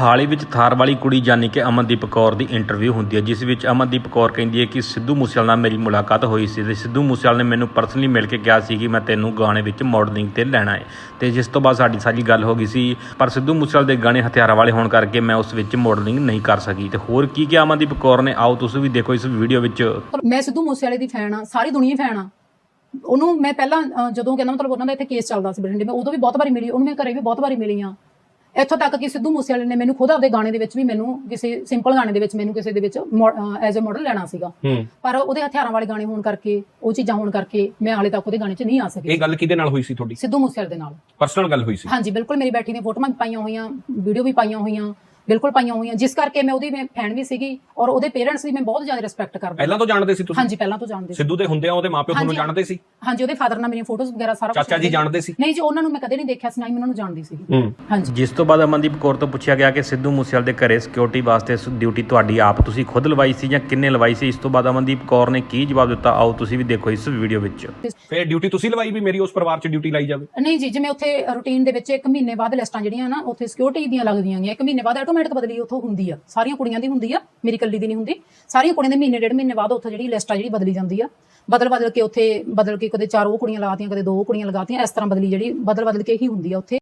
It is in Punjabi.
ਹਾਲੇ ਵਿੱਚ ਥਾਰ ਵਾਲੀ ਕੁੜੀ ਜਾਨੀ ਕਿ ਅਮਨਦੀਪ ਕੌਰ ਦੀ ਇੰਟਰਵਿਊ ਹੁੰਦੀ ਹੈ, ਜਿਸ ਵਿੱਚ ਅਮਨਦੀਪ ਕੌਰ ਕਹਿੰਦੀ ਹੈ ਕਿ ਸਿੱਧੂ ਮੂਸੇਵਾਲ ਨਾਲ ਮੇਰੀ ਮੁਲਾਕਾਤ ਹੋਈ ਸੀ ਤੇ ਸਿੱਧੂ ਮੂਸੇਵਾਲ ਨੇ ਮੈਨੂੰ ਪਰਸਨਲੀ ਮਿਲ ਕੇ ਕਿਹਾ ਸੀ ਕਿ ਮੈਂ ਤੈਨੂੰ ਗਾਣੇ ਵਿੱਚ ਮਾਡਲਿੰਗ ਤੇ ਲੈਣਾ ਹੈ। ਤੇ ਜਿਸ ਤੋਂ ਬਾਅਦ ਸਾਡੀ ਸਾਰੀ ਗੱਲ ਹੋ ਗਈ ਸੀ, ਪਰ ਸਿੱਧੂ ਮੂਸੇਵਾਲ ਦੇ ਗਾਣੇ ਹਥਿਆਰਾਂ ਵਾਲੇ ਹੋਣ ਕਰਕੇ ਮੈਂ ਉਸ ਵਿੱਚ ਮਾਡਲਿੰਗ ਨਹੀਂ ਕਰ ਸਕੀ। ਤੇ ਹੋਰ ਕੀ ਕਿਹਾ ਅਮਨਦੀਪ ਕੌਰ ਨੇ? ਆਓ ਤੁਸੀਂ ਵੀ ਦੇਖੋ ਇਸ ਵੀਡੀਓ ਵਿੱਚ। ਮੈਂ ਸਿੱਧੂ ਮੂਸੇਵਾਲੇ ਦੀ ਫੈਨ ਆ ਸਾਰੀ ਦੁਨੀਆ ਫੈਨ ਆ ਉਹਨੂੰ ਮੈਂ ਪਹਿਲਾਂ ਜਦੋਂ ਕਹਿੰਦਾ ਮਤਲਬ ਉਹਨਾਂ ਦਾ ਇੱਥੇ ਕੇਸ ਚੱਲਦਾ ਸੀ ਬਠਿੰਡੇ, ਮੈਂ ਉਦੋਂ ਵੀ ਬਹੁਤ ਵਾਰੀ ਮਿਲੀ, ਉਹਨੂੰ ਮੈਂ ਘਰੇ ਵੀ ਬਹੁਤ ਵਾਰੀ ਮਿਲੀ ਆ ਇੱਥੋਂ ਤੱਕ ਕਿ ਸਿੱਧੂ ਮੂਸੇਵਾਲੇ ਨੇ ਮੈਨੂੰ ਖੁਦ ਆਪਦੇ ਗਾਣੇ ਦੇ ਵਿੱਚ ਵੀ ਮੈਨੂੰ ਕਿਸੇ ਸਿੰਪਲ ਗਾਣੇ ਦੇ ਵਿੱਚ ਮੈਨੂੰ ਕਿਸੇ ਦੇ ਵਿੱਚ ਐਜ਼ ਅ ਮਾਡਲ ਲੈਣਾ ਸੀਗਾ। ਪਰ ਉਹਦੇ ਹਥਿਆਰਾਂ ਵਾਲੇ ਗਾਣੇ ਹੋਣ ਕਰਕੇ ਉਹ ਚੀਜ਼ਾਂ ਹੋਣ ਕਰਕੇ ਮੈਂ ਹਾਲੇ ਤੱਕ ਉਹਦੇ ਗਾਣੇ 'ਚ ਨਹੀਂ ਆ ਸਕੀ। ਇਹ ਗੱਲ ਕਿਹਦੇ ਨਾਲ ਹੋਈ ਸੀ ਤੁਹਾਡੀ? ਸਿੱਧੂ ਮੂਸੇਵਾਲੇ ਦੇ ਨਾਲ। ਪਰਸਨਲ ਗੱਲ ਹੋਈ ਸੀ। ਹਾਂਜੀ ਬਿਲਕੁਲ ਮੇਰੀ ਬੈਠੀ ਨੇ ਫੋਟੋਆਂ ਵੀ ਪਾਈਆਂ ਹੋਈਆਂ ਵੀਡੀਓ ਵੀ ਪਾਈਆਂ ਹੋਈਆਂ। ਬਿਲਕੁਲ ਪਾਈਆਂ ਹੋਈਆਂ ਜਿਸ ਕਰਕੇ ਮੈਂ ਉਹਦੀ ਮੈਂ ਫੈਨ ਵੀ ਸੀਗੀ ਔਰ ਉਹਦੇ ਪੇਰੈਂਟਸ ਦੀ ਮੈਂ ਬਹੁਤ ਜ਼ਿਆਦਾ ਰਿਸਪੈਕਟ ਕਰਦਾ ਪਹਿਲਾਂ ਤੋਂ ਜਾਣਦੇ ਸੀ ਤੁਸੀਂ? ਹਾਂਜੀ ਪਹਿਲਾਂ ਤੋਂ ਜਾਣਦੇ ਸੀ। ਸਿੱਧੂ ਦੇ ਹੁੰਦਿਆਂ ਉਹਦੇ ਮਾਪਿਓ ਤੁਹਾਨੂੰ। ਜਾਣਦੇ ਸੀ? ਹਾਂਜੀ ਉਹਦੇ ਫਾਦਰ ਨਾਲ ਮੇਰੀਆਂ ਫੋਟੋਜ਼ ਵਗੈਰਾ ਸਾਰਾ ਕੁਛ ਚਾਚਾ ਜੀ ਜਾਣਦੇ ਸੀ? ਨਹੀਂ ਜੀ ਉਹਨਾਂ ਨੂੰ ਮੈਂ ਕਦੇ ਨਹੀਂ ਦੇਖਿਆ ਸੀ ਨਾ ਹੀ ਮੈਂ ਉਹਨਾਂ ਨੂੰ ਜਾਣਦੀ ਸੀ ਹਾਂਜੀ। ਜਿਸ ਤੋਂ ਬਾਅਦ ਅਮਨਦੀਪ ਕੌਰ ਤੋਂ ਪੁੱਛਿਆ ਗਿਆ ਕਿ ਸਿੱਧੂ ਮੂਸੇਵਾਲ ਦੇ ਘਰੇ ਸਿਕਿਉਰਿਟੀ ਵਾਸਤੇ ਡਿਊਟੀ ਤੁਹਾਡੀ ਆਪ ਤੁਸੀਂ ਖੁਦ ਲਵਾਈ ਸੀ ਜਾਂ ਕਿੰਨੇ ਲਵਾਈ ਸੀ? ਇਸ ਤੋਂ ਬਾਅਦ ਅਮਨਦੀਪ ਕੌਰ ਨੇ ਕੀ ਜਵਾਬ ਦਿੱਤਾ? ਆਓ ਤੁਸੀਂ ਵੀ ਦੇਖੋ ਇਸ ਵੀਡੀਓ ਵਿੱਚ। ਫਿਰ ਡਿਊਟੀ ਤੁਸੀਂ ਲਵਾਈ ਵੀ ਮੇਰੀ ਉਸ ਪਰਿਵਾਰ 'ਚ ਡਿਊਟੀ ਲਾਈ ਜਾਵੇ? ਨਹੀਂ ਜੀ ਜਿਵੇਂ ਉੱਥੇ ਰੂਟੀਨ ਦੇ ਵਿੱਚ ਇੱਕ ਮਹੀਨੇ ਬਾਅਦ ਲਿਸਟਾਂ ਜਿਹੜੀਆਂ ਨਾ ਉੱਥੇ ਸਿਕਿਉਰਿਟੀ ਦੀਆਂ ਲੱਗਦੀਆਂ ਗੀਆਂ ਇੱਕ ਮਹੀਨੇ ਬਾਅਦ ਆਟੋਮੈਟਿਕ ਬਦਲੀ ਉੱਥੋਂ ਹੁੰਦੀ ਆ, ਸਾਰੀਆਂ ਕੁੜੀਆਂ ਦੀ ਹੁੰਦੀ ਆ, ਮੇਰੀ ਇਕੱਲੀ ਦੀ ਨਹੀਂ ਹੁੰਦੀ। ਸਾਰੀਆਂ ਕੁੜੀਆਂ ਦੇ ਮਹੀਨੇ, ਡੇਢ ਮਹੀਨੇ ਬਾਅਦ ਉੱਥੇ ਜਿਹੜੀ ਲਿਸਟ ਆ ਜਿਹੜੀ ਬਦਲੀ ਜਾਂਦੀ ਆ। ਬਦਲ ਬਦਲ ਕੇ ਉੱਥੇ, ਬਦਲ ਕੇ ਕਦੇ ਚਾਰ ਉਹ ਕੁੜੀਆਂ ਲਗਾਤੀਆਂ ਕਦੇ ਦੋ ਉਹ ਕੁੜੀਆਂ ਲਗਾਤੀਆਂ, ਇਸ ਤਰ੍ਹਾਂ ਬਦਲੀ ਜਿਹੜੀ ਬਦਲ ਬਦਲ ਕੇ ਹੀ ਹੁੰਦੀ ਆ ਉੱਥੇ।